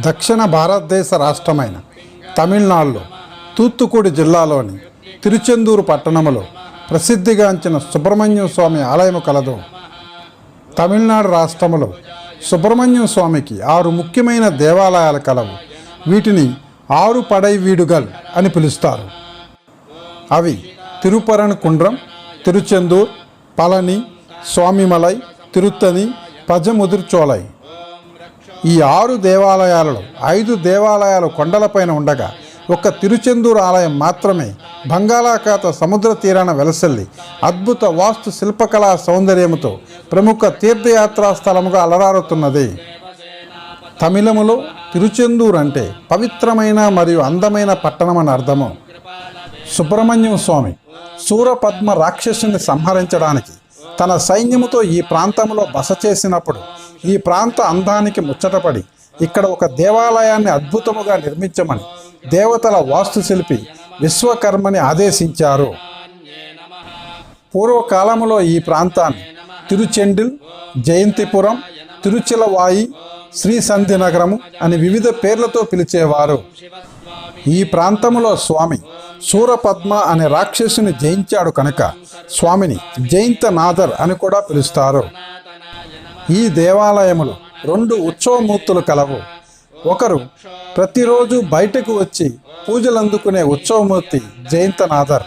దక్షిణ భారతదేశ రాష్ట్రమైన తమిళనాడులో తూత్తుకుడి జిల్లాలోని తిరుచెందూరు పట్టణంలో ప్రసిద్ధిగాంచిన సుబ్రహ్మణ్యం స్వామి ఆలయము కలదు. తమిళనాడు రాష్ట్రములో సుబ్రహ్మణ్యం స్వామికి ఆరు ముఖ్యమైన దేవాలయాలు కలవు. వీటిని ఆరు పడై వీడుగల్ అని పిలుస్తారు. అవి తిరుపరన్ కుండ్రం తిరుచెందూర్ పళని స్వామిమలై తిరుత్తని పజముదుర్చోలై ఈ ఆరు దేవాలయాలలో ఐదు దేవాలయాలు కొండలపైన ఉండగా ఒక్క తిరుచెందూరు ఆలయం మాత్రమే బంగాళాఖాత సముద్ర తీరాన వెలసల్లి అద్భుత వాస్తు శిల్పకళా సౌందర్యముతో ప్రముఖ తీర్థయాత్రా స్థలముగా అలరారుతున్నది. తమిళములో తిరుచెందూరు అంటే పవిత్రమైన మరియు అందమైన పట్టణం అని అర్థము. సుబ్రహ్మణ్యం స్వామి సూరపద్మ రాక్షసుని సంహరించడానికి తన సైన్యముతో ఈ ప్రాంతంలో బస చేసినప్పుడు ఈ ప్రాంత అందానికి ముచ్చటపడి ఇక్కడ ఒక దేవాలయాన్ని అద్భుతముగా నిర్మించమని దేవతల వాస్తుశిల్పి విశ్వకర్మని ఆదేశించారు. పూర్వకాలములో ఈ ప్రాంతాన్ని తిరుచెండిల్ జయంతిపురం తిరుచిలవాయి శ్రీసంధి నగరము అని వివిధ పేర్లతో పిలిచేవారు. ఈ ప్రాంతంలో స్వామి సూరపద్మ అనే రాక్షసుని జయించాడు కనుక స్వామిని జయంతనాథర్ అని కూడా పిలుస్తారు. ఈ దేవాలయములు రెండు ఉత్సవమూర్తులు కలవు. ఒకరు ప్రతిరోజు బయటకు వచ్చి పూజలు అందుకునే ఉత్సవమూర్తి జయంతనాథర్.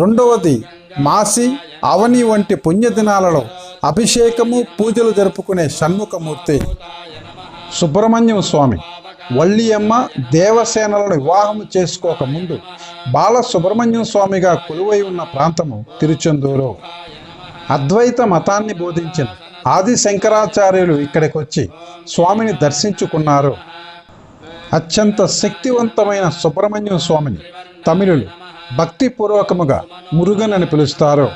రెండవది మాసి అవని వంటి పుణ్యదినాలలో అభిషేకము పూజలు జరుపుకునే షణ్ముఖమూర్తి. సుబ్రహ్మణ్యం స్వామి వల్లియమ్మ దేవసేనలను వివాహం చేసుకోక ముందు బాల సుబ్రహ్మణ్యం స్వామిగా కొలువై ఉన్న ప్రాంతము తిరుచెందూరు. అద్వైత మతాన్ని బోధించిన ఆది శంకరాచార్యులు ఇక్కడికి వచ్చి స్వామిని దర్శించుకున్నారు. అత్యంత శక్తివంతమైన సుబ్రహ్మణ్యం స్వామిని తమిళులు భక్తిపూర్వకముగా మురుగన్ అని పిలుస్తారు.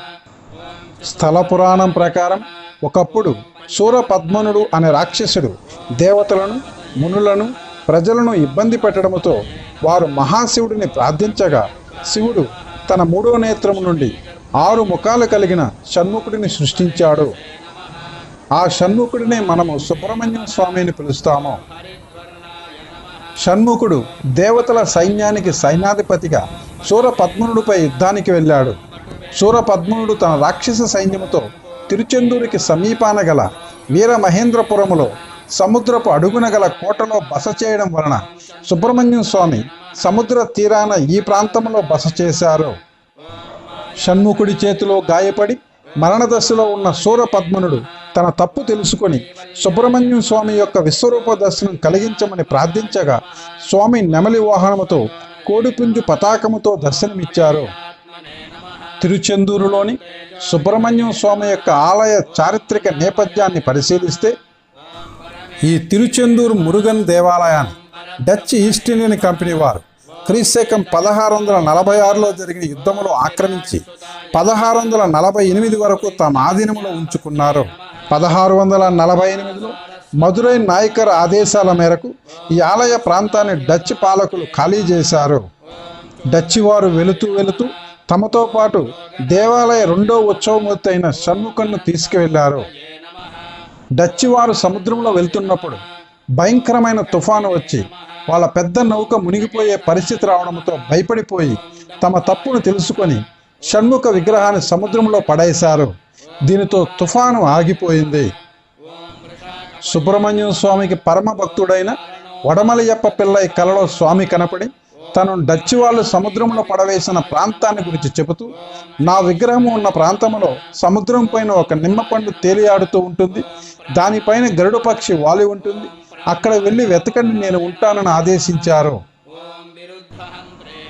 స్థల పురాణం ప్రకారం ఒకప్పుడు సూరపద్మనుడు అనే రాక్షసుడు దేవతలను మునులను ప్రజలను ఇబ్బంది పెట్టడంతో వారు మహాశివుడిని ప్రార్థించగా శివుడు తన మూడో నేత్రము నుండి ఆరు ముఖాలు కలిగిన షణ్ముఖుడిని సృష్టించాడు. ఆ షణ్ముఖుడినే మనము సుబ్రహ్మణ్యం స్వామి అని పిలుస్తాము. షణ్ముఖుడు దేవతల సైన్యానికి సైన్యాధిపతిగా సూరపద్మనుడిపై యుద్ధానికి వెళ్ళాడు. సూరపద్మనుడు తన రాక్షస సైన్యముతో తిరుచెందూరికి సమీపాన గల వీరమహేంద్రపురములో సముద్రపు అడుగున గల కోటలో బస చేయడం వలన సుబ్రహ్మణ్యం స్వామి సముద్ర తీరాన ఈ ప్రాంతంలో బస చేశారు. షణ్ముఖుడి చేతిలో గాయపడి మరణదశలో ఉన్న సూరపద్మనుడు తన తప్పు తెలుసుకొని సుబ్రహ్మణ్యం స్వామి యొక్క విశ్వరూప దర్శనం కలిగించమని ప్రార్థించగా స్వామి నెమలి వాహనముతో కోడిపుంజు పతాకముతో దర్శనమిచ్చారు. తిరుచెందూరులోని సుబ్రహ్మణ్యం స్వామి యొక్క ఆలయ చారిత్రక నేపథ్యాన్ని పరిశీలిస్తే ఈ తిరుచెందూరు మురుగన్ దేవాలయాన్ని డచ్ ఈస్ట్ ఇండియన్ కంపెనీ వారు క్రీశకం పదహారు వందల నలభై ఆరులో జరిగిన యుద్ధములో ఆక్రమించి పదహారు వందల నలభై ఎనిమిది వరకు తమ ఆధీనంలో ఉంచుకున్నారు. పదహారు వందల నలభై ఎనిమిదిలో మదురై నాయకర్ ఆదేశాల మేరకు ఈ ఆలయ ప్రాంతాన్ని డచ్ పాలకులు ఖాళీ చేశారు. డచ్ వారు వెళుతూ వెళుతూ తమతో పాటు దేవాలయ రెండో ఉత్సవమూర్తి అయిన షణ్ముఖన్ను తీసుకువెళ్ళారు. డచ్ వారు సముద్రంలో వెళ్తున్నప్పుడు భయంకరమైన తుఫాను వచ్చి వాళ్ళ పెద్ద నౌక మునిగిపోయే పరిస్థితి రావడంతో భయపడిపోయి తమ తప్పును తెలుసుకొని షణ్ముఖ విగ్రహాన్ని సముద్రంలో పడేశారు. దీనితో తుఫాను ఆగిపోయింది. సుబ్రహ్మణ్యం స్వామికి పరమ భక్తుడైన వడమలయప్ప పిల్లయ్య కలలో స్వామి కనపడి తను డచ్ వాళ్ళు సముద్రంలో పడవేసిన ప్రాంతాన్ని గురించి చెబుతూ నా విగ్రహం ఉన్న ప్రాంతంలో సముద్రం పైన ఒక నిమ్మపండు తేలియాడుతూ ఉంటుంది. దానిపైన గరుడ పక్షి వాలి ఉంటుంది. అక్కడ వెళ్ళి వెతకండి నేను ఉంటానని ఆదేశించారు.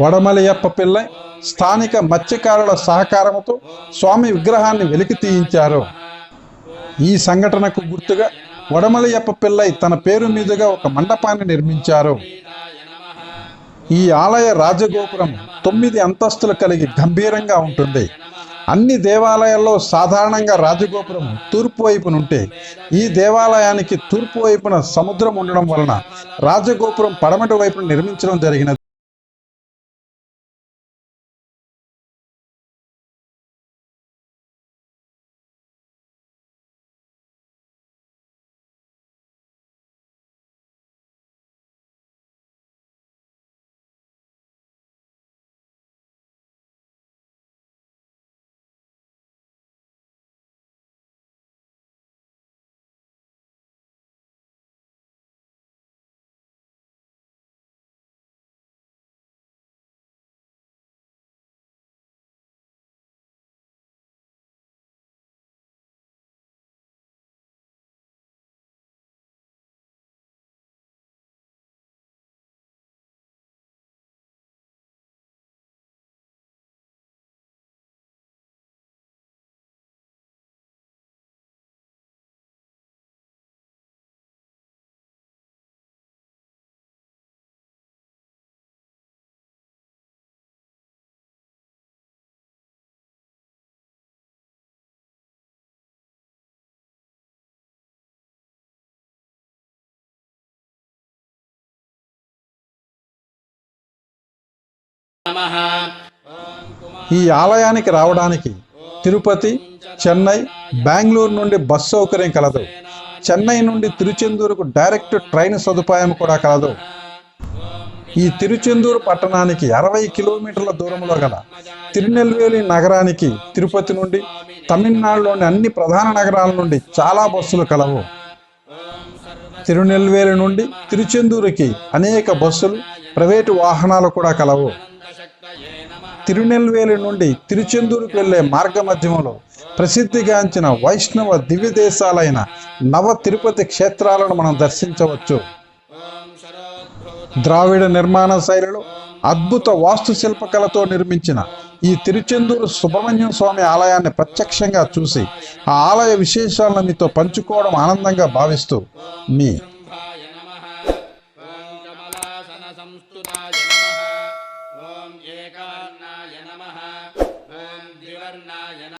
వడమలయప్ప పిల్లై స్థానిక మత్స్యకారుల సహకారంతో స్వామి విగ్రహాన్ని వెలికి తీయించారు. ఈ సంఘటనకు గుర్తుగా వడమలయప్ప పిల్లై తన పేరు మీదుగా ఒక మండపాన్ని నిర్మించారు. ఈ ఆలయ రాజగోపురం తొమ్మిది అంతస్తులు కలిగి గంభీరంగా ఉంటుంది. అన్ని దేవాలయాల్లో సాధారణంగా రాజగోపురం తూర్పు వైపునుంటే ఈ దేవాలయానికి తూర్పు వైపున సముద్రం ఉండడం వలన రాజగోపురం పడమటి వైపున నిర్మించడం జరిగినది. ఈ ఆలయానికి రావడానికి తిరుపతి చెన్నై బెంగళూరు నుండి బస్ సౌకర్యం కలదు. చెన్నై నుండి తిరుచెందూరుకు డైరెక్ట్ ట్రైన్ సదుపాయం కూడా కలదు. ఈ తిరుచెందూరు పట్టణానికి అరవై కిలోమీటర్ల దూరంలో గల తిరునెల్వేలి నగరానికి తిరుపతి నుండి తమిళనాడులోని అన్ని ప్రధాన నగరాల నుండి చాలా బస్సులు కలవు. తిరునెల్వేలి నుండి తిరుచెందూరుకి అనేక బస్సులు ప్రైవేటు వాహనాలు కూడా కలవు. తిరునెల్వేలి నుండి తిరుచెందూరుకు వెళ్ళే మార్గ మధ్యమంలో ప్రసిద్ధిగాంచిన వైష్ణవ దివ్య దేశాలైన నవ తిరుపతి క్షేత్రాలను మనం దర్శించవచ్చు. ద్రావిడ నిర్మాణ శైలిలో అద్భుత వాస్తుశిల్పకలతో నిర్మించిన ఈ తిరుచెందూరు సుబ్రహ్మణ్యం స్వామి ఆలయాన్ని ప్రత్యక్షంగా చూసి ఆ ఆలయ విశేషాలను మీతో పంచుకోవడం ఆనందంగా భావిస్తూ మీ